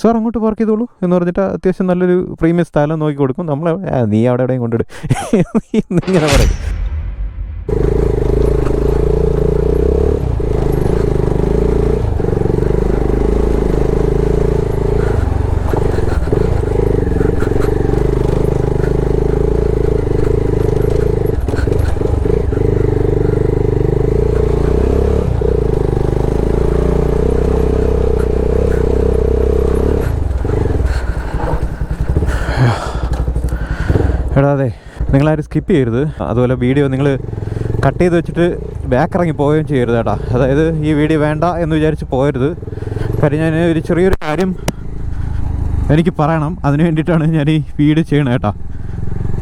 Sir അങ്ങോട്ട് work ചെയ്തോളൂ എന്ന് പറഞ്ഞിട്ട് അത്യാവശ്യം നല്ലൊരു പ്രീമിയം സ്ഥലം നോക്കി കൊടുക്കും. നമ്മൾ നീ അവിടെ എവിടെയും കൊണ്ടുവിടും. ഇങ്ങനെ പറയും എടാ അതെ നിങ്ങളാരും സ്കിപ്പ് ചെയ്യരുത്. അതുപോലെ വീഡിയോ നിങ്ങൾ കട്ട് ചെയ്ത് വെച്ചിട്ട് ബാക്ക് ഇറങ്ങി പോവുകയും ചെയ്യരുത് കേട്ടോ. അതായത് ഈ വീഡിയോ വേണ്ട എന്ന് വിചാരിച്ച് പോയരുത് കാര്യം ഞാൻ ഒരു ചെറിയൊരു കാര്യം എനിക്ക് പറയണം. അതിന് വേണ്ടിയിട്ടാണ് ഞാൻ ഈ വീഡിയോ ചെയ്യണത് കേട്ടോ.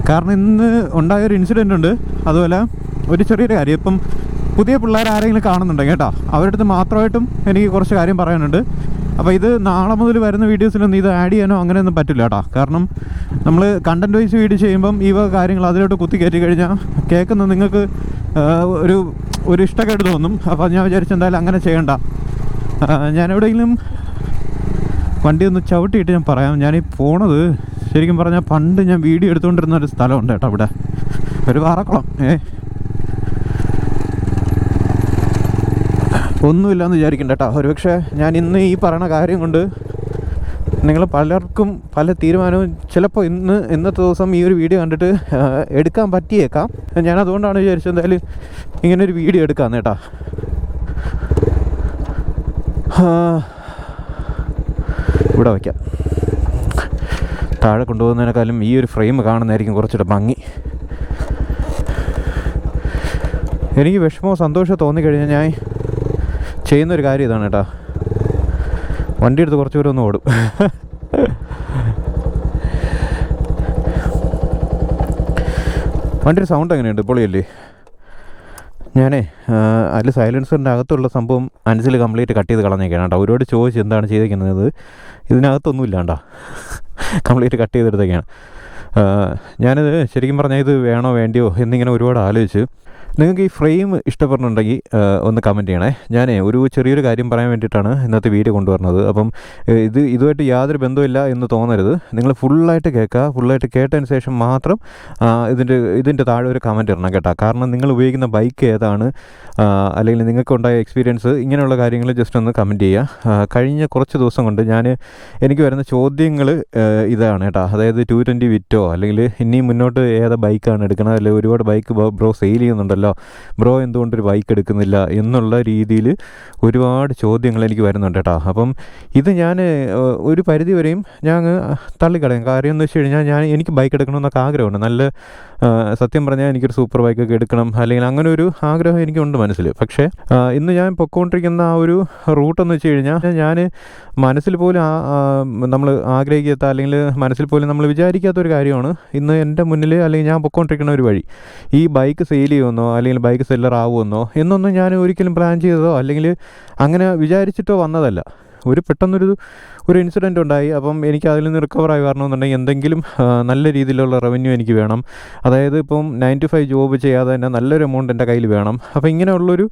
കാരണം ഇന്ന് ഉണ്ടായൊരു ഇൻസിഡന്റ് ഉണ്ട്. അതുപോലെ ഒരു ചെറിയൊരു കാര്യം. ഇപ്പം പുതിയ പിള്ളേർ ആരെങ്കിലും കാണുന്നുണ്ടെങ്കിൽ കേട്ടോ അവരുടെ അടുത്ത് മാത്രമായിട്ടും എനിക്ക് കുറച്ച് കാര്യം പറയാനുണ്ട്. അപ്പോൾ ഇത് നാളെ മുതൽ വരുന്ന വീഡിയോസിലൊന്നും ഇത് ആഡ് ചെയ്യാനോ അങ്ങനെയൊന്നും പറ്റില്ല കേട്ടോ കാരണം നമ്മൾ കണ്ടന്റ് വൈസ് വീഡിയോ ചെയ്യുമ്പം ഈ വക കാര്യങ്ങൾ അതിലോട്ട് കുത്തി കയറ്റി കഴിഞ്ഞാൽ കേൾക്കുന്ന നിങ്ങൾക്ക് ഒരു ഒരു ഇഷ്ടക്കേട് തോന്നും. അപ്പോൾ ഞാൻ വിചാരിച്ചു എന്തായാലും അങ്ങനെ ചെയ്യണ്ട. ഞാനെവിടെയെങ്കിലും വണ്ടി ഒന്ന് ചവിട്ടിയിട്ട് ഞാൻ പറയാം. ഞാൻ ഈ പോണത് ശരിക്കും പറഞ്ഞാൽ പണ്ട് ഞാൻ വീഡിയോ എടുത്തുകൊണ്ടിരുന്ന ഒരു സ്ഥലമുണ്ട് കേട്ടോ അവിടെ ഒരു വാറക്കുളം ഏ ഒന്നുമില്ലെന്ന് വിചാരിക്കണ്ട കേട്ടോ ഒരുപക്ഷെ ഞാൻ ഇന്ന് ഈ പറയണ കാര്യം കൊണ്ട് നിങ്ങൾ പലർക്കും പല തീരുമാനവും ചിലപ്പോൾ ഇന്ന് ഇന്നത്തെ ദിവസം ഈ ഒരു വീഡിയോ കണ്ടിട്ട് എടുക്കാൻ പറ്റിയേക്കാം. ഞാൻ അതുകൊണ്ടാണ് വിചാരിച്ചത് എന്തായാലും ഇങ്ങനെ ഒരു വീഡിയോ എടുക്കാം കേട്ടോ. ഇവിടെ വയ്ക്കാം. താഴെ കൊണ്ടുപോകുന്നതിനേക്കാളും ഈ ഒരു ഫ്രെയിം കാണുന്നതായിരിക്കും കുറച്ചുകൂടെ ഭംഗി. എനിക്ക് വിഷമവും സന്തോഷവും തോന്നിക്കഴിഞ്ഞാൽ ഞാൻ ചെയ്യുന്നൊരു കാര്യം ഇതാണ് കേട്ടോ. വണ്ടി എടുത്ത് കുറച്ച് ദൂരം ഒന്ന് ഓടും. വണ്ടിയുടെ സൗണ്ട് എങ്ങനെയുണ്ട്? പൊളിയല്ലേ? ഞാനേ അതിൽ സൈലൻസറിന്റെ അകത്തുള്ള സംഭവം അൻസിൽ കംപ്ലീറ്റ് കട്ട് ചെയ്ത് കളഞ്ഞേക്കാണ് കേട്ടോ. ഒരുപാട് ചോദിച്ച് എന്താണ് ചെയ്തേക്കുന്നത്? ഇതിനകത്തൊന്നും ഇല്ലാണ്ടാ കംപ്ലീറ്റ് കട്ട് ചെയ്തെടുത്തേക്കാണ് ഞാനിത് ശരിക്കും പറഞ്ഞാൽ ഇത് വേണോ വേണ്ടിയോ എന്നിങ്ങനെ ഒരുപാട് ആലോചിച്ച് നിങ്ങൾക്ക് ഈ ഫ്രെയിം ഇഷ്ടപ്പെടുന്നുണ്ടെങ്കിൽ ഒന്ന് കമന്റ് ചെയ്യണേ. ഞാൻ ഒരു ചെറിയൊരു കാര്യം പറയാൻ വേണ്ടിയിട്ടാണ് ഇന്നത്തെ വീഡിയോ കൊണ്ടുവരുന്നത്. അപ്പം ഇത് ഇതുമായിട്ട് യാതൊരു ബന്ധമില്ല എന്ന് തോന്നരുത്. നിങ്ങൾ ഫുള്ളായിട്ട് കേൾക്കുക. ഫുള്ളായിട്ട് കേട്ടതിന് ശേഷം മാത്രം ഇതിന്റെ ഇതിന്റെ താഴെ ഒരു കമന്റ് ഇടണം കേട്ടോ. കാരണം നിങ്ങൾ ഉപയോഗിക്കുന്ന ബൈക്ക് ഏതാണ് അല്ലെങ്കിൽ നിങ്ങൾക്കുണ്ടായ എക്സ്പീരിയൻസ് ഇങ്ങനെയുള്ള കാര്യങ്ങൾ ജസ്റ്റ് ഒന്ന് കമന്റ് ചെയ്യുക. കഴിഞ്ഞ കുറച്ച് ദിവസം കൊണ്ട് ഞാൻ എനിക്ക് വരുന്ന ചോദ്യങ്ങൾ ഇതാണ് കേട്ടോ. അതായത് ടു ട്വന്റി വിറ്റോ അല്ലെങ്കിൽ ഇനി മുന്നോട്ട് ഏതാ ബൈക്കാണ് എടുക്കണത്? അല്ലെങ്കിൽ ഒരുപാട് ബൈക്ക് ബ്രോ സെയിൽ ചെയ്യുന്നുണ്ടല്ലോ. ബ്രോ എന്തുകൊണ്ടൊരു ബൈക്ക് എടുക്കുന്നില്ല എന്നുള്ള രീതിയിൽ ഒരുപാട് ചോദ്യങ്ങൾ എനിക്ക് വരുന്നുണ്ട് കേട്ടോ അപ്പം ഇത് ഞാൻ ഒരു പരിധി വരെയും ഞാൻ തള്ളിക്കളയും. കാര്യം എന്ന് വെച്ച് കഴിഞ്ഞാൽ ഞാൻ എനിക്ക് ബൈക്ക് എടുക്കണമെന്നൊക്കെ ആഗ്രഹമുണ്ട്. നല്ല സത്യം പറഞ്ഞാൽ എനിക്കൊരു സൂപ്പർ ബൈക്കൊക്കെ എടുക്കണം. അല്ലെങ്കിൽ അങ്ങനെ ഒരു ആഗ്രഹം എനിക്കുണ്ട് മനസ്സിൽ. പക്ഷേ ആ, ഇന്ന് ഞാൻ പൊക്കോണ്ടിരിക്കുന്ന ആ ഒരു റൂട്ടെന്ന് വെച്ച് കഴിഞ്ഞാൽ ഞാൻ മനസ്സിൽ പോലും നമ്മൾ ആഗ്രഹിക്കാത്ത അല്ലെങ്കിൽ മനസ്സിൽ പോലും നമ്മൾ വിചാരിക്കാത്ത ഒരു കാര്യമാണ് ഇന്ന് എന്റെ മുന്നിൽ അല്ലെങ്കിൽ ഞാൻ പൊക്കോണ്ടിരിക്കുന്ന ഒരു വഴി. ഈ ബൈക്ക് സെയിൽ ചെയ്യുമെന്നോ അല്ലെങ്കിൽ ബൈക്ക് സെല്ലർ ആവുമെന്നോ എന്നൊന്നും ഞാൻ ഒരിക്കലും പ്ലാൻ ചെയ്തതോ അല്ലെങ്കിൽ അങ്ങനെ വിചാരിച്ചിട്ടോ വന്നതല്ല. ഒരു പെട്ടെന്നൊരു ഒരു ഇൻസിഡന്റ് ഉണ്ടായി. അപ്പം എനിക്ക് അതിൽ നിന്ന് റിക്കവറായി വരണമെന്നുണ്ടെങ്കിൽ എന്തെങ്കിലും നല്ല രീതിയിലുള്ള റവന്യൂ എനിക്ക് വേണം. അതായത് ഇപ്പം നയൻ ടു ഫൈവ് ജോബ് ചെയ്യാതെ തന്നെ നല്ലൊരു എമൗണ്ട് എന്റെ കയ്യിൽ വേണം. അപ്പോൾ ഇങ്ങനെയുള്ളൊരു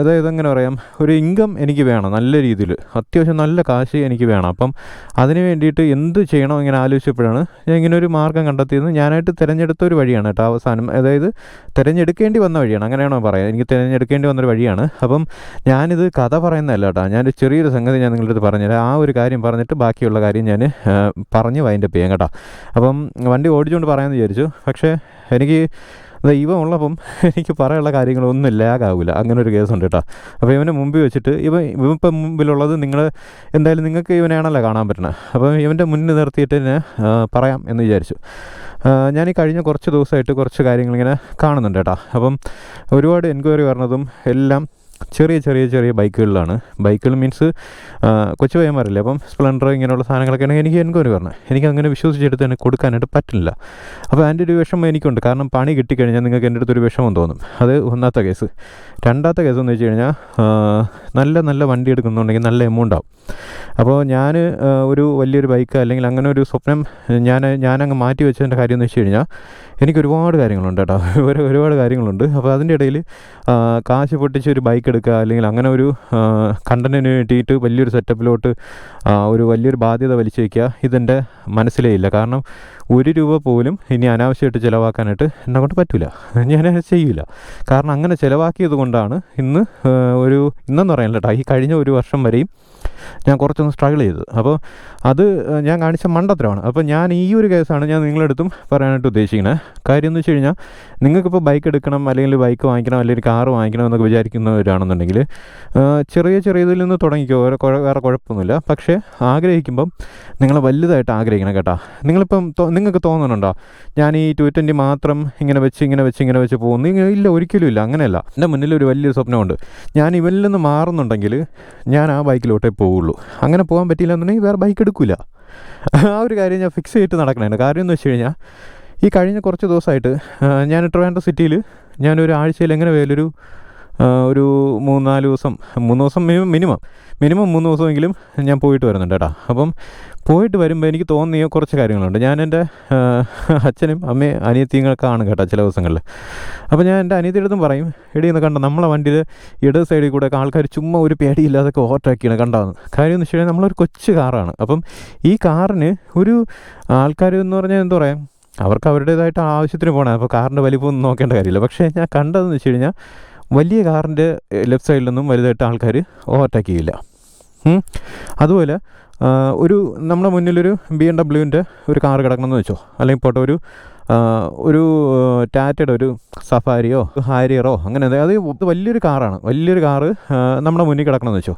അതായത് എങ്ങനെ പറയാം ഒരു ഇൻകം എനിക്ക് വേണം നല്ല രീതിയിൽ. അത്യാവശ്യം നല്ല കാശ് എനിക്ക് വേണം. അപ്പം അതിന് വേണ്ടിയിട്ട് എന്ത് ചെയ്യണം ഇങ്ങനെ ആലോചിച്ചപ്പോഴാണ് ഞാൻ ഇങ്ങനെ ഒരു മാർഗം കണ്ടെത്തിയത്. ഞാനായിട്ട് തിരഞ്ഞെടുത്ത ഒരു വഴിയാണ് കേട്ടോ അവസാനം. അതായത് തിരഞ്ഞെടുക്കേണ്ടി വന്ന വഴിയാണ്. അങ്ങനെയാണോ പറയാം? എനിക്ക് തിരഞ്ഞെടുക്കേണ്ടി വന്നൊരു വഴിയാണ്. അപ്പം ഞാനിത് കഥ പറയുന്നതല്ല കേട്ടോ. ഞാനൊരു ചെറിയൊരു സംഗതി ഞാൻ നിങ്ങളുടെ അടുത്ത് പറഞ്ഞുതരാം. ആ ഒരു കാര്യം പറഞ്ഞിട്ട് ബാക്കിയുള്ള കാര്യം ഞാൻ പറഞ്ഞ് വൈൻഡപ്പ് ചെയ്യാം കേട്ടോ. അപ്പം വണ്ടി ഓടിച്ചുകൊണ്ട് പറയാമെന്ന് വിചാരിച്ചു. പക്ഷേ എനിക്ക് ദൈവം ഉള്ളപ്പം എനിക്ക് പറയാനുള്ള കാര്യങ്ങളൊന്നും ലാഗാവില്ല അങ്ങനെ ഒരു കേസുണ്ട് കേട്ടോ. അപ്പോൾ ഇവനെ മുമ്പിൽ വെച്ചിട്ട് ഇവ ഇവപ്പം മുമ്പിലുള്ളത് നിങ്ങൾ എന്തായാലും നിങ്ങൾക്ക് ഇവനെയാണല്ലോ കാണാൻ പറ്റണത് അപ്പം ഇവന്റെ മുന്നിൽ നിർത്തിയിട്ട് ഞാൻ പറയാം എന്ന് വിചാരിച്ചു. ഞാൻ ഈ കഴിഞ്ഞ കുറച്ച് ദിവസമായിട്ട് കുറച്ച് കാര്യങ്ങളിങ്ങനെ കാണുന്നുണ്ട് കേട്ടോ. അപ്പം ഒരുപാട് എൻക്വയറി വരണതും എല്ലാം ചെറിയ ചെറിയ ചെറിയ ബൈക്കുകളിലാണ്. ബൈക്കുകൾ മീൻസ് കൊച്ചു പയ്യന്മാരല്ലേ? അപ്പം സ്പ്ലെൻഡർ ഇങ്ങനെയുള്ള സാധനങ്ങളൊക്കെ ആണെങ്കിൽ എനിക്ക് എൻക്വയറി പറഞ്ഞു എനിക്ക് അങ്ങനെ വിശ്വസിച്ചെടുത്ത് തന്നെ കൊടുക്കാനായിട്ട് പറ്റില്ല. അപ്പോൾ അതിന്റെ ഒരു വിഷമം എനിക്കുണ്ട്. കാരണം പണി കിട്ടിക്കഴിഞ്ഞാൽ നിങ്ങൾക്ക് എന്റെ അടുത്തൊരു വിഷമം തോന്നും. അത് ഒന്നാമത്തെ കേസ്. രണ്ടാമത്തെ കേസ് എന്ന് വെച്ച് കഴിഞ്ഞാൽ നല്ല നല്ല വണ്ടി എടുക്കുന്നുണ്ടെങ്കിൽ നല്ല എമൗണ്ട് ആവും. അപ്പോൾ ഞാൻ ഒരു വലിയൊരു ബൈക്ക് അല്ലെങ്കിൽ അങ്ങനെ ഒരു സ്വപ്നം ഞാൻ ഞാനങ്ങ് മാറ്റി വെച്ചതിന്റെ കാര്യം എന്ന് വെച്ച് കഴിഞ്ഞാൽ എനിക്ക് ഒരുപാട് കാര്യങ്ങളുണ്ട് കേട്ടോ. ഒരു ഒരുപാട് കാര്യങ്ങളുണ്ട്. അപ്പോൾ അതിന്റെ ഇടയിൽ കാശ് പൊട്ടിച്ച് ഒരു ബൈക്ക് എടുക്കുക അല്ലെങ്കിൽ അങ്ങനെ ഒരു കണ്ടന്റിന് വേണ്ടിയിട്ട് വലിയൊരു സെറ്റപ്പിലോട്ട് ഒരു വലിയൊരു ബാധ്യത വലിച്ചു വയ്ക്കുക ഇതെന്റെ മനസ്സിലേ ഇല്ല. കാരണം ഒരു രൂപ പോലും ഇനി അനാവശ്യമായിട്ട് ചിലവാക്കാനായിട്ട് എന്നെ കൊണ്ട് പറ്റില്ല ഞാൻ ചെയ്യില്ല കാരണം അങ്ങനെ ചിലവാക്കിയത് കൊണ്ടാണ് ഇന്ന് ഒരു ഇന്നെന്ന് പറയാൻ കേട്ടോ ഈ കഴിഞ്ഞ ഒരു വർഷം വരെയും ഞാൻ കുറച്ചൊന്ന് സ്ട്രഗിൾ ചെയ്തത്. അപ്പോൾ അത് ഞാൻ കാണിച്ച മണ്ടത്തരമാണ്. അപ്പോൾ ഞാൻ ഈ ഒരു കേസാണ് ഞാൻ നിങ്ങളടുത്തും പറയാനായിട്ട് ഉദ്ദേശിക്കുന്നത് കാര്യം എന്ന് വെച്ച് കഴിഞ്ഞാൽ നിങ്ങൾക്കിപ്പോൾ ബൈക്ക് എടുക്കണം അല്ലെങ്കിൽ ബൈക്ക് വാങ്ങിക്കണം അല്ലെങ്കിൽ കാർ വാങ്ങിക്കണം എന്നൊക്കെ വിചാരിക്കുന്നവരാണെന്നുണ്ടെങ്കിൽ ചെറിയ ചെറിയതിൽ നിന്ന് തുടങ്ങിക്കോ. വേറെ വേറെ കുഴപ്പമൊന്നുമില്ല. പക്ഷേ ആഗ്രഹിക്കുമ്പം നിങ്ങൾ വലുതായിട്ട് ആഗ്രഹിക്കണം കേട്ടോ. നിങ്ങളിപ്പം നിങ്ങൾക്ക് തോന്നുന്നുണ്ടോ? ഞാൻ ഈ ടു ട്വന്റി മാത്രം ഇങ്ങനെ വെച്ച് ഇങ്ങനെ വെച്ച് ഇങ്ങനെ വെച്ച് പോകുന്നു. ഇല്ല ഒരിക്കലും ഇല്ല അങ്ങനെയല്ല. എന്റെ മുന്നിൽ ഒരു വലിയൊരു സ്വപ്നമുണ്ട്. ഞാൻ ഇവനിൽ നിന്ന് മാറുന്നുണ്ടെങ്കിൽ ഞാൻ ആ ബൈക്കിലോട്ടേ പോവുള്ളൂ. അങ്ങനെ പോകാൻ പറ്റിയില്ല എന്നുണ്ടെങ്കിൽ വേറെ ബൈക്ക് എടുക്കില്ല ആ ഒരു കാര്യം ഞാൻ ഫിക്സ് ചെയ്തിട്ട് നടക്കണേ കാര്യം എന്ന് വെച്ച് കഴിഞ്ഞാൽ ഈ കഴിഞ്ഞ കുറച്ച് ദിവസമായിട്ട് ഞാൻ ട്രിവാൻഡ്രം സിറ്റിയിൽ ഞാനൊരു ആഴ്ചയിൽ എങ്ങനെ പോയാലൊരു ഒരു മൂന്നാൽ ദിവസം മൂന്ന് ദിവസം മിനിമം. മിനിമം മൂന്ന് ദിവസമെങ്കിലും ഞാൻ പോയിട്ട് വരുന്നുണ്ട് കേട്ടോ. അപ്പം പോയിട്ട് വരുമ്പോൾ എനിക്ക് തോന്നിയ കുറച്ച് കാര്യങ്ങളുണ്ട്. ഞാൻ എന്റെ അച്ഛനും അമ്മയും അനിയത്തിങ്ങളൊക്കെയാണ് കേട്ടോ ചില ദിവസങ്ങളിൽ. അപ്പോൾ ഞാൻ എന്റെ അനിയത്തിയുടെ അടുത്തും പറയും എടി എന്ന് കണ്ടോ? നമ്മളെ വണ്ടിയിൽ ഇടത് സൈഡിൽ കൂടെ ആൾക്കാർ ചുമ്മാ ഒരു പേടിയില്ലാതൊക്കെ ഓവർടേക്കാണ് കണ്ടാന്ന്. കാര്യം എന്ന് വെച്ച് കഴിഞ്ഞാൽ നമ്മളൊരു കൊച്ചു കാറാണ് അപ്പം ഈ കാറിന് ഒരു ആൾക്കാർ എന്ന് പറഞ്ഞാൽ എന്താ പറയുക അവർക്ക് അവരുടേതായിട്ട് ആവശ്യത്തിന് പോകണം അപ്പോൾ കാറിന്റെ വലിപ്പമൊന്നും നോക്കേണ്ട കാര്യമില്ല. പക്ഷേ ഞാൻ കണ്ടതെന്ന് വെച്ച് കഴിഞ്ഞാൽ വലിയ കാറിന്റെ ലെഫ്റ്റ് സൈഡിലൊന്നും വലുതായിട്ട് ആൾക്കാർ ഓവർടേക്ക് ചെയ്യില്ല. അതുപോലെ ഒരു നമ്മുടെ മുന്നിലൊരു ബി എം ഡബ്ല്യുവിന്റെ ഒരു കാർ കിടക്കണമെന്ന് വെച്ചോ. അല്ലെങ്കിൽ പോട്ടെ ഒരു ഒരു ടാറ്റയുടെ ഒരു സഫാരിയോ ഹാരിയറോ അങ്ങനെ അത് വലിയൊരു കാറാണ്. വലിയൊരു കാറ് നമ്മുടെ മുന്നിൽ കിടക്കണമെന്ന് വെച്ചോ.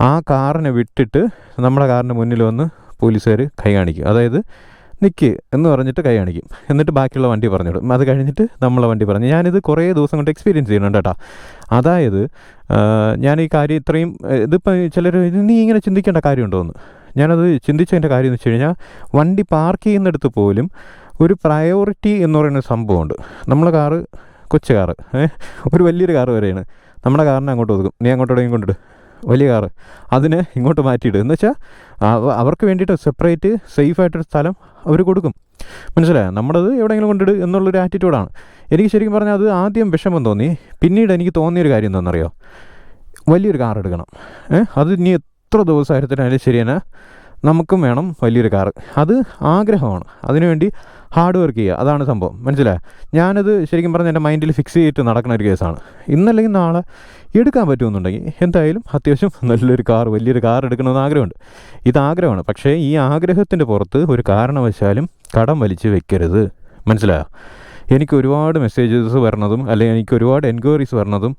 ആ കാറിനെ വിട്ടിട്ട് നമ്മുടെ കാറിന്റെ മുന്നിൽ വന്ന് പോലീസുകാർ കൈ കാണിക്കും. അതായത് നിൽക്ക് എന്ന് പറഞ്ഞിട്ട് കൈ കാണിക്കും. എന്നിട്ട് ബാക്കിയുള്ള വണ്ടി പറഞ്ഞിടും അത് കഴിഞ്ഞിട്ട് നമ്മളെ വണ്ടി പറഞ്ഞു ഞാനിത് കുറേ ദിവസം കൊണ്ട് എക്സ്പീരിയൻസ് ചെയ്യുന്നുണ്ട് കേട്ടോ. അതായത് ഞാൻ ഈ കാര്യം ഇത്രയും ഇതിപ്പോൾ ചിലർ നീ ഇങ്ങനെ ചിന്തിക്കേണ്ട കാര്യമുണ്ടോ എന്ന് ഞാനത് ചിന്തിച്ചതിന്റെ കാര്യം എന്ന് വെച്ച് കഴിഞ്ഞാൽ വണ്ടി പാർക്ക് ചെയ്യുന്നിടത്ത് പോലും ഒരു പ്രയോറിറ്റി എന്ന് പറയുന്ന സംഭവമുണ്ട്. നമ്മളെ കാറ് കൊച്ചു കാറ് ഒരു വലിയൊരു കാറ് വരെയാണ്. നമ്മുടെ കാറിനെ അങ്ങോട്ട് ഒതുക്കും. നീ അങ്ങോട്ടോടെ കൊണ്ടിട് വലിയ കാറ് അതിനെ ഇങ്ങോട്ട് മാറ്റിയിടും. എന്ന് വെച്ചാൽ അവർക്ക് വേണ്ടിയിട്ട് സെപ്പറേറ്റ് സേഫായിട്ടൊരു സ്ഥലം അവർ കൊടുക്കും. മനസ്സിലായോ? നമ്മളത് എവിടെയെങ്കിലും കൊണ്ടിട് എന്നുള്ളൊരു ആറ്റിറ്റ്യൂഡാണ് എനിക്ക് ശരിക്കും പറഞ്ഞാൽ അത് ആദ്യം വിഷമം തോന്നി. പിന്നീട് എനിക്ക് തോന്നിയൊരു കാര്യം എന്താണെന്നറിയോ? വലിയൊരു കാർ എടുക്കണം. അത് ഇനി എത്ര ദിവസമായിരുന്നാലും ശരി തന്നെ നമുക്കും വേണം വലിയൊരു കാറ് അത് ആഗ്രഹമാണ്. അതിനുവേണ്ടി ഹാർഡ് വർക്ക് ചെയ്യുക. അതാണ് സംഭവം. മനസ്സിലായോ? ഞാനത് ശരിക്കും പറഞ്ഞാൽ എന്റെ മൈൻഡിൽ ഫിക്സ് ചെയ്തിട്ട് നടക്കുന്ന ഒരു കേസാണ് ഇന്നല്ലെങ്കിൽ നാളെ എടുക്കാൻ പറ്റുമെന്നുണ്ടെങ്കിൽ എന്തായാലും അത്യാവശ്യം നല്ലൊരു കാർ വലിയൊരു കാർ എടുക്കണമെന്ന് ആഗ്രഹമുണ്ട്. ഇത് ആഗ്രഹമാണ് പക്ഷേ ഈ ആഗ്രഹത്തിന്റെ പുറത്ത് ഒരു കാരണവശാലും കടം വലിച്ച് വെക്കരുത്. മനസ്സിലായോ? എനിക്ക് ഒരുപാട് മെസ്സേജസ് വരണതും അല്ലെങ്കിൽ എനിക്ക് ഒരുപാട് എൻക്വയറീസ് വരണതും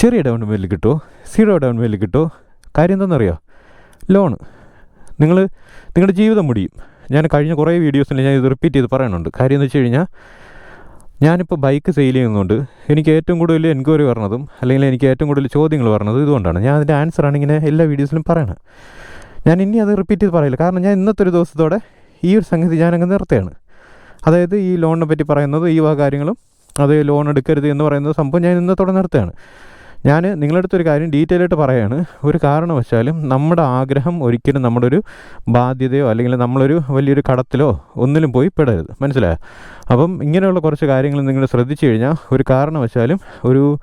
ചെറിയ ഡൗൺ പേയ്മെന്റിൽ കിട്ടുമോ സീറോ ഡൗൺ പേയ്മെന്റിൽ കിട്ടുമോ കാര്യം എന്താണെന്നറിയോ? ലോണ് നിങ്ങൾ നിങ്ങളുടെ ജീവിതം മുടിയും. ഞാൻ കഴിഞ്ഞ കുറേ വീഡിയോസിൽ ഞാൻ ഇത് റിപ്പീറ്റ് ചെയ്ത് പറയുന്നുണ്ട് കാര്യം എന്ന് വെച്ച് കഴിഞ്ഞാൽ ഞാനിപ്പോൾ ബൈക്ക് സെയിൽ ചെയ്യുന്നതുകൊണ്ട് എനിക്ക് ഏറ്റവും കൂടുതൽ എൻക്വയറി വരണതും അല്ലെങ്കിൽ എനിക്ക് ഏറ്റവും കൂടുതൽ ചോദ്യങ്ങൾ വരണതും ഇതുകൊണ്ടാണ്. ഞാൻ അതിന്റെ ആൻസറാണ് ഇങ്ങനെ എല്ലാ വീഡിയോസിലും പറയണത് ഞാൻ ഇനി അത് റിപ്പീറ്റ് ചെയ്ത് പറയില്ല. കാരണം ഞാൻ ഇന്നത്തെ ഒരു ദിവസത്തോടെ ഈ ഒരു സംഗതി ഞാനങ്ങ് നിർത്തുകയാണ്. അതായത് ഈ ലോണിനെ പറ്റി പറയുന്നത് ഈ വക കാര്യങ്ങളും അത് ലോൺ എടുക്കരുത് എന്ന് പറയുന്ന സംഭവം ഞാൻ ഇന്നത്തോടെ നിർത്തുകയാണ്. ഞാൻ നിങ്ങളുടെ അടുത്തൊരു കാര്യം ഡീറ്റെയിൽ ആയിട്ട് പറയാണ്. ഒരു കാരണവശാലും നമ്മുടെ ആഗ്രഹം ഒരിക്കലും നമ്മുടെ ഒരു ബാധ്യതയോ അല്ലെങ്കിൽ നമ്മളൊരു വലിയൊരു കടത്തിലോ ഒന്നിലും പോയി പെടരുത്. മനസ്സിലായോ? അപ്പം ഇങ്ങനെയുള്ള കുറച്ച് കാര്യങ്ങൾ നിങ്ങൾ ശ്രദ്ധിച്ചു കഴിഞ്ഞാൽ ഒരു കാരണവശാലും ഒരു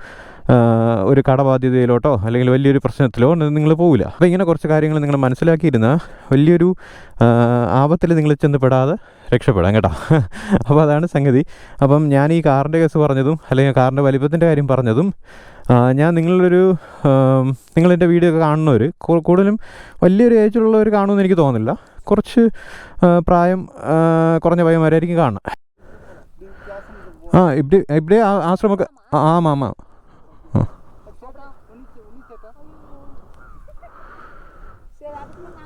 ഒരു കടബാധ്യതയിലോട്ടോ അല്ലെങ്കിൽ വലിയൊരു പ്രശ്നത്തിലോ നിങ്ങൾ പോവില്ല. അപ്പോൾ ഇങ്ങനെ കുറച്ച് കാര്യങ്ങൾ നിങ്ങൾ മനസ്സിലാക്കിയിരുന്ന വലിയൊരു ആപത്തിൽ നിങ്ങൾ ചെന്ന് പെടാതെ രക്ഷപ്പെടാം കേട്ടോ. അപ്പോൾ അതാണ് സംഗതി. അപ്പം ഞാൻ ഈ കാറിന്റെ കേസ് പറഞ്ഞതും അല്ലെങ്കിൽ കാറിന്റെ വലിപ്പത്തിന്റെ കാര്യം പറഞ്ഞതും ഞാൻ നിങ്ങളൊരു നിങ്ങളെന്റെ വീഡിയോ ഒക്കെ കാണുന്നവർ കൂടുതലും വലിയൊരു ഏജിലുള്ളവർ കാണുമെന്ന് എനിക്ക് തോന്നുന്നില്ല. കുറച്ച് പ്രായം കുറഞ്ഞ പയ്യന്മാരായിരിക്കും കാണുക. ആ ഇവിടെ ഇവിടെ ആ- ആശ്രമമൊക്കെ ആ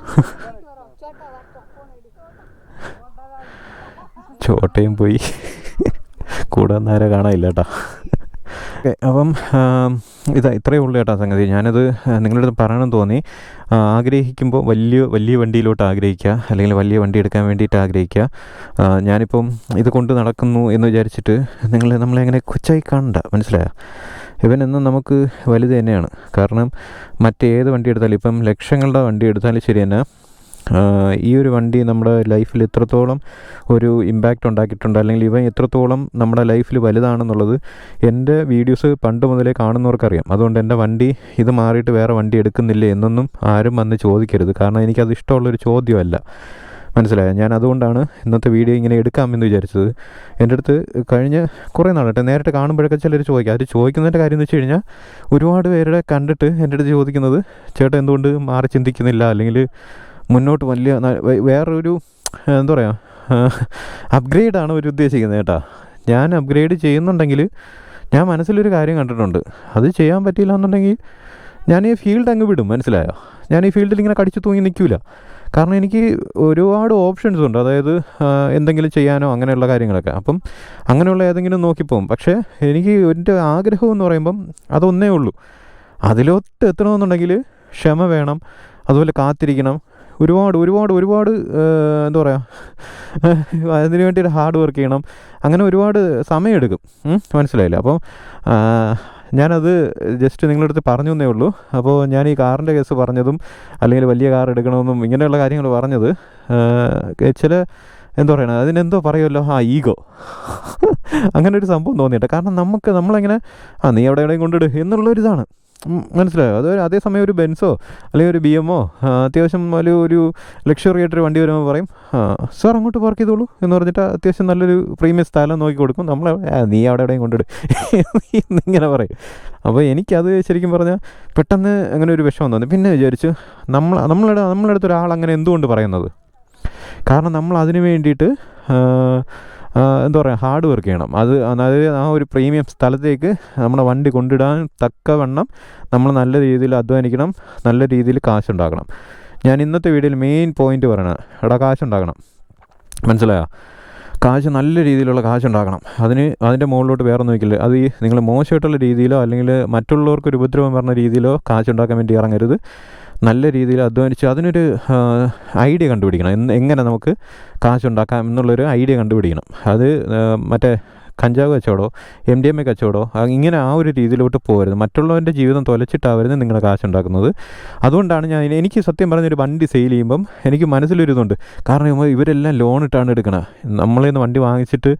ചോട്ടയും പോയി. കൂടെ നേരെ കാണാനില്ല കേട്ടോ. ഓക്കെ അപ്പം ഇതാ ഇത്രയേ ഉള്ളൂ കേട്ടോ സംഗതി. ഞാനത് നിങ്ങളുടെ അടുത്ത് പറയണമെന്ന് തോന്നി. ആഗ്രഹിക്കുമ്പോൾ വലിയ വലിയ വണ്ടിയിലോട്ട് ആഗ്രഹിക്കുക. അല്ലെങ്കിൽ വലിയ വണ്ടി എടുക്കാൻ വേണ്ടിയിട്ട് ആഗ്രഹിക്കുക. ഞാനിപ്പം ഇത് കൊണ്ട് നടക്കുന്നു എന്ന് വിചാരിച്ചിട്ട് നിങ്ങൾ നമ്മളെങ്ങനെ കൊച്ചായി കാണണ്ട. മനസ്സിലായോ? ഇവൻ എന്നും നമുക്ക് വലുത് തന്നെയാണ്. കാരണം മറ്റേത് വണ്ടി എടുത്താലും ഇപ്പം ലക്ഷങ്ങളുടെ വണ്ടി എടുത്താലും ശരി തന്നെ ഈ ഒരു വണ്ടി നമ്മുടെ ലൈഫിൽ എത്രത്തോളം ഒരു ഇമ്പാക്റ്റ് ഉണ്ടാക്കിയിട്ടുണ്ട് അല്ലെങ്കിൽ ഇവ എത്രത്തോളം നമ്മുടെ ലൈഫിൽ വലുതാണെന്നുള്ളത് എന്റെ വീഡിയോസ് പണ്ട് മുതലേ കാണുന്നവർക്കറിയാം. അതുകൊണ്ട് എന്റെ വണ്ടി ഇത് മാറിയിട്ട് വേറെ വണ്ടി എടുക്കുന്നില്ലേ എന്നൊന്നും ആരും വന്ന് ചോദിക്കരുത്. കാരണം എനിക്കത് ഇഷ്ടമുള്ളൊരു ചോദ്യമല്ല. മനസ്സിലായോ? ഞാൻ അതുകൊണ്ടാണ് ഇന്നത്തെ വീഡിയോ ഇങ്ങനെ എടുക്കാമെന്ന് വിചാരിച്ചത്. എന്റെ അടുത്ത് കഴിഞ്ഞ കുറേ നാളായിട്ട് നേരിട്ട് കാണുമ്പോഴൊക്കെ ചിലർ ചോദിക്കുക അത് ചോദിക്കുന്നതിന്റെ കാര്യം എന്ന് വെച്ച് കഴിഞ്ഞാൽ ഒരുപാട് പേരുടെ കണ്ടിട്ട് എന്റെ അടുത്ത് ചോദിക്കുന്നത് ചേട്ടൻ എന്തുകൊണ്ട് മാറി ചിന്തിക്കുന്നില്ല? അല്ലെങ്കിൽ മുന്നോട്ട് വലിയ വേറൊരു എന്താ പറയുക അപ്ഗ്രേഡാണ് അവർ ഉദ്ദേശിക്കുന്നത് കേട്ടോ. ഞാൻ അപ്ഗ്രേഡ് ചെയ്യുന്നുണ്ടെങ്കിൽ ഞാൻ മനസ്സിലൊരു കാര്യം കണ്ടിട്ടുണ്ട്. അത് ചെയ്യാൻ പറ്റിയില്ല എന്നുണ്ടെങ്കിൽ ഞാൻ ഈ ഫീൽഡ് അങ്ങ് വിടും മനസ്സിലായോ? ഞാൻ ഈ ഫീൽഡിൽ ഇങ്ങനെ കടിച്ചു തൂങ്ങി നിൽക്കില്ല കാരണം എനിക്ക് ഒരുപാട് ഓപ്ഷൻസ് ഉണ്ട്. അതായത് എന്തെങ്കിലും ചെയ്യാനോ അങ്ങനെയുള്ള കാര്യങ്ങളൊക്കെ. അപ്പം അങ്ങനെയുള്ള ഏതെങ്കിലും നോക്കിപ്പോകും പക്ഷേ എനിക്ക് എന്റെ ആഗ്രഹം എന്ന് പറയുമ്പം അതൊന്നേ ഉള്ളൂ. അതിലോട്ട് എത്തണമെന്നുണ്ടെങ്കിൽ ക്ഷമ വേണം. അതുപോലെ കാത്തിരിക്കണം. ഒരുപാട് ഒരുപാട് ഒരുപാട് എന്താ പറയുക വേണ്ടി ഒരു ഹാർഡ് വർക്ക് ചെയ്യണം. അങ്ങനെ ഒരുപാട് സമയമെടുക്കും. മനസ്സിലായില്ല? അപ്പം ഞാനത് ജസ്റ്റ് നിങ്ങളുടെ അടുത്ത് പറഞ്ഞു എന്നേ ഉള്ളൂ. അപ്പോൾ ഞാൻ ഈ കാറിന്റെ കേസ് പറഞ്ഞതും അല്ലെങ്കിൽ വലിയ കാർ എടുക്കണമെന്നും ഇങ്ങനെയുള്ള കാര്യങ്ങൾ പറഞ്ഞത് ചില എന്താ പറയണത് അതിനെന്തോ പറയുമല്ലോ? ആ ഈഗോ അങ്ങനെ ഒരു സംഭവം തോന്നിയിട്ട് കാരണം നമുക്ക് നമ്മളെങ്ങനെ ആ നീ എവിടെ എവിടെയും കൊണ്ടിട് എന്നുള്ളൊരിതാണ്. മനസ്സിലായോ? അത് അതേസമയം ഒരു ബെൻസോ അല്ലെങ്കിൽ ഒരു ബി എമ്മോ അത്യാവശ്യം ഒരു ഒരു ലക്ഷറി ആയിട്ടൊരു വണ്ടി വരുമ്പോൾ പറയും സാർ അങ്ങോട്ട് പാർക്ക് ചെയ്തോളൂ എന്ന് പറഞ്ഞിട്ട് അത്യാവശ്യം നല്ലൊരു പ്രീമിയം സ്ഥലം നോക്കി കൊടുക്കും. നമ്മൾ നീ അവിടെ എവിടെയും കൊണ്ടിട് എന്നിങ്ങനെ പറയും. അപ്പോൾ എനിക്കത് ശരിക്കും പറഞ്ഞാൽ പെട്ടെന്ന് അങ്ങനെ ഒരു വിഷമം തോന്നി. പിന്നെ വിചാരിച്ചു നമ്മൾ നമ്മളുടെ നമ്മളുടെ ഒരാൾ അങ്ങനെ എന്തുകൊണ്ട് പറയുന്നത്? കാരണം നമ്മൾ അതിന് വേണ്ടിയിട്ട് എന്താ പറയുക ഹാർഡ് വർക്ക് ചെയ്യണം. അത് അതായത് ആ ഒരു പ്രീമിയം സ്ഥലത്തേക്ക് നമ്മുടെ വണ്ടി കൊണ്ടിടാൻ തക്കവണ്ണം നമ്മൾ നല്ല രീതിയിൽ അധ്വാനിക്കണം നല്ല രീതിയിൽ കാശുണ്ടാക്കണം. ഞാൻ ഇന്നത്തെ വീഡിയോയിൽ മെയിൻ പോയിന്റ് പറയണത് എടാ കാശുണ്ടാക്കണം. മനസ്സിലായോ? കാശ് നല്ല രീതിയിലുള്ള കാശുണ്ടാക്കണം. അതിന് അതിന്റെ മുകളിലോട്ട് വേറെ നോക്കില്ല അത് ഈ നിങ്ങൾ മോശമായിട്ടുള്ള രീതിയിലോ അല്ലെങ്കിൽ മറ്റുള്ളവർക്ക് ഒരു ഉപദ്രവം പറഞ്ഞ രീതിയിലോ കാശുണ്ടാക്കാൻ വേണ്ടി ഇറങ്ങരുത്. നല്ല രീതിയിൽ അധ്വാനിച്ച് അതിനൊരു ഐഡിയ കണ്ടുപിടിക്കണം. എന്ന് എങ്ങനെ നമുക്ക് കാശുണ്ടാക്കാം എന്നുള്ളൊരു ഐഡിയ കണ്ടുപിടിക്കണം. അത് മറ്റേ കഞ്ചാവ് കച്ചവടമോ എം ഡി എം എ കച്ചവടമോ ഇങ്ങനെ ആ ഒരു രീതിയിലോട്ട് പോകരുത്. മറ്റുള്ളവന്റെ ജീവിതം തൊലച്ചിട്ടാവരുത് നിങ്ങളുടെ കാശുണ്ടാക്കുന്നത്. അതുകൊണ്ടാണ് ഞാൻ എനിക്ക് സത്യം പറഞ്ഞൊരു വണ്ടി സെയിൽ ചെയ്യുമ്പം എനിക്ക് മനസ്സിലൊരിതുണ്ട്. കാരണം ഇവരെല്ലാം ലോൺ ഇട്ടാണ് എടുക്കണത് നമ്മളിൽ നിന്ന് വണ്ടി വാങ്ങിച്ചിട്ട്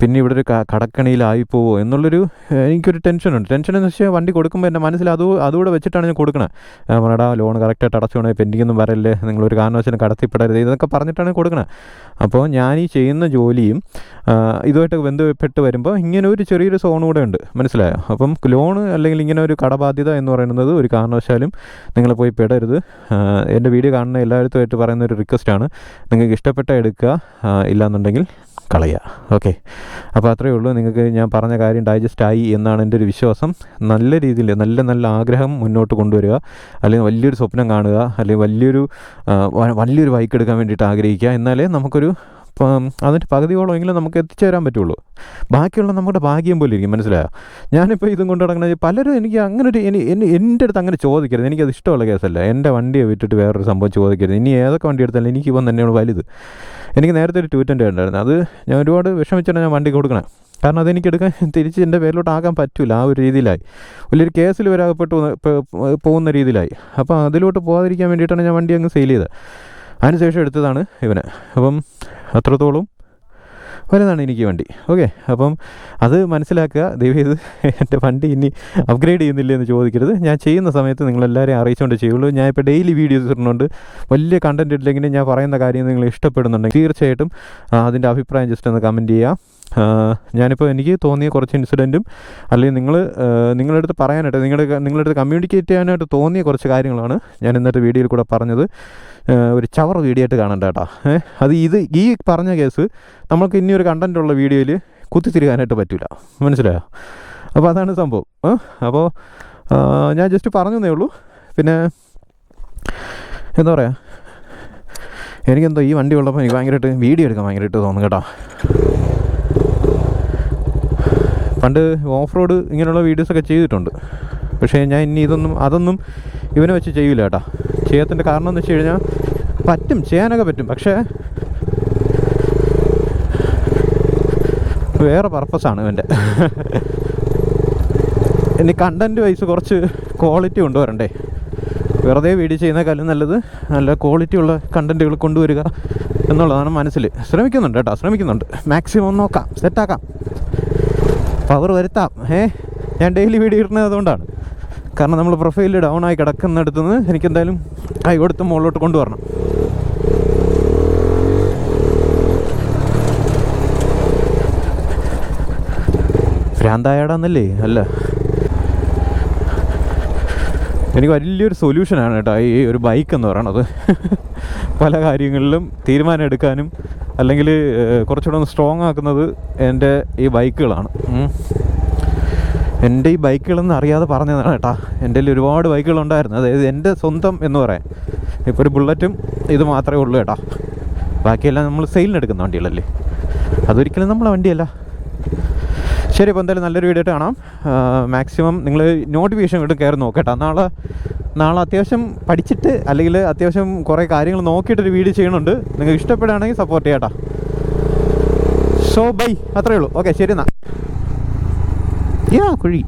പിന്നെ ഇവിടെ ഒരു കടക്കണിയിലായി പോവോ എന്നുള്ളൊരു എനിക്കൊരു ടെൻഷനുണ്ട്. ടെൻഷൻ എന്ന് വെച്ചാൽ വണ്ടി കൊടുക്കുമ്പോൾ എന്റെ മനസ്സിൽ അത് അതുകൂടെ വെച്ചിട്ടാണ് ഞാൻ കൊടുക്കണത് പറയടാ ലോൺ കറക്റ്റായിട്ട് അടച്ചോണേ പെൻഡിങ്ങൊന്നും വരല്ലേ നിങ്ങളൊരു കാരണവശാലും കടത്തിപ്പെടരുത് ഇതൊക്കെ പറഞ്ഞിട്ടാണ് കൊടുക്കണത് അപ്പോൾ ഞാൻ ഈ ചെയ്യുന്ന ജോലിയും ഇതുമായിട്ട് ബന്ധപ്പെട്ട് വരുമ്പോൾ ഇങ്ങനെ ഒരു ചെറിയൊരു സോൺ കൂടെ ഉണ്ട്. മനസ്സിലായോ? അപ്പം ലോണ് അല്ലെങ്കിൽ ഇങ്ങനെ ഒരു കടബാധ്യത എന്ന് പറയുന്നത് ഒരു കാരണവശാലും നിങ്ങൾ പോയി പെടരുത്. എന്റെ വീഡിയോ കാണുന്ന എല്ലായിടത്തുമായിട്ട് പറയുന്ന ഒരു റിക്വസ്റ്റാണ്. നിങ്ങൾക്ക് ഇഷ്ടപ്പെട്ട എടുക്കുക ഇല്ലാന്നുണ്ടെങ്കിൽ കളയുക. ഓക്കെ അപ്പോൾ അത്രയേ ഉള്ളൂ. നിങ്ങൾക്ക് ഞാൻ പറഞ്ഞ കാര്യം ഡൈജസ്റ്റ് ആയി എന്നാണ് എന്റെ ഒരു വിശ്വാസം. നല്ല രീതിയിൽ നല്ല നല്ല ആഗ്രഹം മുന്നോട്ട് കൊണ്ടുവരിക. അല്ലെങ്കിൽ വലിയൊരു സ്വപ്നം കാണുക. അല്ലെങ്കിൽ വലിയൊരു വലിയൊരു ബൈക്ക് എടുക്കാൻ വേണ്ടിയിട്ട് ആഗ്രഹിക്കുക. എന്നാലേ നമുക്കൊരു അപ്പം അതിന്റെ പകുതിയോളമെങ്കിലും നമുക്ക് എത്തിച്ചേരാൻ പറ്റുള്ളൂ. ബാക്കിയുള്ള നമ്മുടെ ഭാഗ്യം പോലെ ഇരിക്കും. മനസ്സിലായോ? ഞാനിപ്പോൾ ഇതും കൊണ്ട് നടക്കുന്നത് പലരും എനിക്ക് അങ്ങനെ ഒരു എന്റെ അടുത്ത് അങ്ങനെ ചോദിക്കരുത്. എനിക്കത് ഇഷ്ടമുള്ള കേസല്ല. എന്റെ വണ്ടിയെ വിട്ടിട്ട് വേറൊരു സംഭവം ചോദിക്കരുത്. ഇനി ഏതൊക്കെ വണ്ടി എടുത്താലും എനിക്ക് ഇപ്പം തന്നെയാണ് വലുത്. എനിക്ക് നേരത്തെ ഒരു ട്വീറ്റ് ട്വന്റി ഉണ്ടായിരുന്നു അത് ഞാൻ ഒരുപാട് വിഷമിച്ചാണ് ഞാൻ വണ്ടി കൊടുക്കണേ. കാരണം അതെനിക്ക് എടുക്കാൻ തിരിച്ച് എന്റെ പേരിലോട്ട് ആക്കാൻ പറ്റില്ല ആ ഒരു രീതിയിലായി. വലിയൊരു കേസിൽ വരെ പോകുന്ന രീതിയിലായി. അപ്പോൾ അതിലോട്ട് പോകാതിരിക്കാൻ വേണ്ടിയിട്ടാണ് ഞാൻ വണ്ടി അങ്ങ് സെയിൽ ചെയ്തത്. അതിനുശേഷം എടുത്തതാണ് ഇവനെ. അപ്പം അത്രത്തോളം വലുതാണ് എനിക്ക് വണ്ടി. ഓക്കെ അപ്പം അത് മനസ്സിലാക്കുക. ദൈവം ഇത് എന്റെ വണ്ടി ഇനി അപ്ഗ്രേഡ് ചെയ്യുന്നില്ല എന്ന് ചോദിക്കരുത്. ഞാൻ ചെയ്യുന്ന സമയത്ത് നിങ്ങളെല്ലാവരെയും അറിയിച്ചുകൊണ്ട് ചെയ്യുള്ളൂ. ഞാൻ ഇപ്പോൾ ഡെയിലി വീഡിയോസ് ഇടുന്നുണ്ട്. വലിയ കണ്ടന്റ് ഇല്ലെങ്കിലും ഞാൻ പറയുന്ന കാര്യം നിങ്ങൾ ഇഷ്ടപ്പെടുന്നുണ്ടെങ്കിൽ തീർച്ചയായിട്ടും അതിന്റെ അഭിപ്രായം ജസ്റ്റ് ഒന്ന് കമന്റ് ചെയ്യുക ആ, ഞാനിപ്പോൾ എനിക്ക് തോന്നിയ കുറച്ച് ഇൻസിഡന്റും അല്ലെങ്കിൽ നിങ്ങൾ നിങ്ങളുടെ അടുത്ത് പറയാനായിട്ട് നിങ്ങളുടെ നിങ്ങളുടെ അടുത്ത് കമ്മ്യൂണിക്കേറ്റ് ചെയ്യാനായിട്ട് തോന്നിയ കുറച്ച് കാര്യങ്ങളാണ് ഞാൻ ഇന്നത്തെ വീഡിയോയിൽ കൂടെ പറഞ്ഞത്. ഒരു ചവർ വീഡിയോ ആയിട്ട് കാണണ്ട കേട്ടോ. അത് ഇത് ഈ പറഞ്ഞ കേസ് നമ്മൾക്ക് ഇനി ഒരു കണ്ടന്റ് ഉള്ള വീഡിയോയിൽ കുത്തിത്തിരിക്കാനായിട്ട് പറ്റില്ല മനസ്സിലായോ? അപ്പോൾ അതാണ് സംഭവം. അപ്പോൾ ഞാൻ ജസ്റ്റ് പറഞ്ഞതേ ഉള്ളൂ. പിന്നെ എന്താ പറയുക എനിക്കെന്തോ ഈ വണ്ടി ഉള്ളപ്പോൾ എനിക്ക് ഭയങ്കരമായിട്ട് വീഡിയോ എടുക്കാൻ ഭയങ്കരമായിട്ട് തോന്നും കേട്ടോ. പണ്ട് ഓഫ് റോഡ് ഇങ്ങനെയുള്ള വീഡിയോസൊക്കെ ചെയ്തിട്ടുണ്ട്. പക്ഷേ ഞാൻ ഇനി ഇതൊന്നും അതൊന്നും ഇവനെ വെച്ച് ചെയ്യില്ല കേട്ടോ. ചെയ്യാത്തതിന്റെ കാരണം എന്ന് വെച്ച് കഴിഞ്ഞാൽ പറ്റും ചെയ്യാനൊക്കെ പറ്റും. പക്ഷേ വേറെ പർപ്പസാണ് ഇവന്റെ. ഇനി കണ്ടന്റ് വൈസ് കുറച്ച് ക്വാളിറ്റി കൊണ്ടുവരണ്ടേ വെറുതെ വീഡിയോ ചെയ്യുന്നേക്കാളും നല്ലത് നല്ല ക്വാളിറ്റി ഉള്ള കണ്ടന്റുകൾ കൊണ്ടുവരിക എന്നുള്ളതാണ് മനസ്സിൽ. ശ്രമിക്കുന്നുണ്ട് കേട്ടോ ശ്രമിക്കുന്നുണ്ട്. മാക്സിമം നോക്കാം സെറ്റാക്കാം പവർ വരുത്താം. ഏ ഞാൻ ഡെയിലി വീഡിയോ ഇടുന്നത് അതുകൊണ്ടാണ്. കാരണം നമ്മൾ പ്രൊഫൈലിൽ ഡൗൺ ആയി കിടക്കുന്നിടത്തു നിന്ന് എനിക്കെന്തായാലും കൈ കൊടുത്ത് മുകളിലോട്ട് കൊണ്ടുവരണം. ഭ്രാന്തായാടാന്നല്ലേ? അല്ല. എനിക്ക് വലിയൊരു സൊല്യൂഷനാണ് കേട്ടോ ഈ ഒരു ബൈക്ക് എന്ന് പറയണത്. പല കാര്യങ്ങളിലും തീരുമാനം എടുക്കാനും അല്ലെങ്കിൽ കുറച്ചുകൂടെ ഒന്ന് സ്ട്രോങ് ആക്കുന്നത് എന്റെ ഈ ബൈക്കുകളാണ്. എന്റെ ഈ ബൈക്കുകളെന്ന് അറിയാതെ പറഞ്ഞതാണ് കേട്ടാ. എന്റെ കയ്യിൽ ഒരുപാട് ബൈക്കുകളുണ്ടായിരുന്നു. അതായത് എന്റെ സ്വന്തം എന്ന് പറയാം. ഇപ്പോൾ ഒരു ബുള്ളറ്റും ഇത് മാത്രമേ ഉള്ളൂ കേട്ടാ. ബാക്കിയെല്ലാം നമ്മൾ സെയിലിന് എടുക്കുന്ന വണ്ടികളല്ലേ? അതൊരിക്കലും നമ്മളെ വണ്ടിയല്ല. ശരി അപ്പോൾ എന്തായാലും നല്ലൊരു വീഡിയോ കാണാം. മാക്സിമം നിങ്ങൾ നോട്ടിഫിക്കേഷൻ ഇട്ട് കയറി നോക്കട്ടെ നാളെ നാളെ അത്യാവശ്യം പഠിച്ചിട്ട് അല്ലെങ്കിൽ അത്യാവശ്യം കുറേ കാര്യങ്ങൾ നോക്കിയിട്ടൊരു വീഡിയോ ചെയ്യണുണ്ട് നിങ്ങൾക്ക് ഇഷ്ടപ്പെടുകയാണെങ്കിൽ സപ്പോർട്ട് ചെയ്യട്ടോ സോ ബൈ അത്രയേ ഉള്ളൂ. ഓക്കെ ശരി എന്നാ. യാ കുഴി.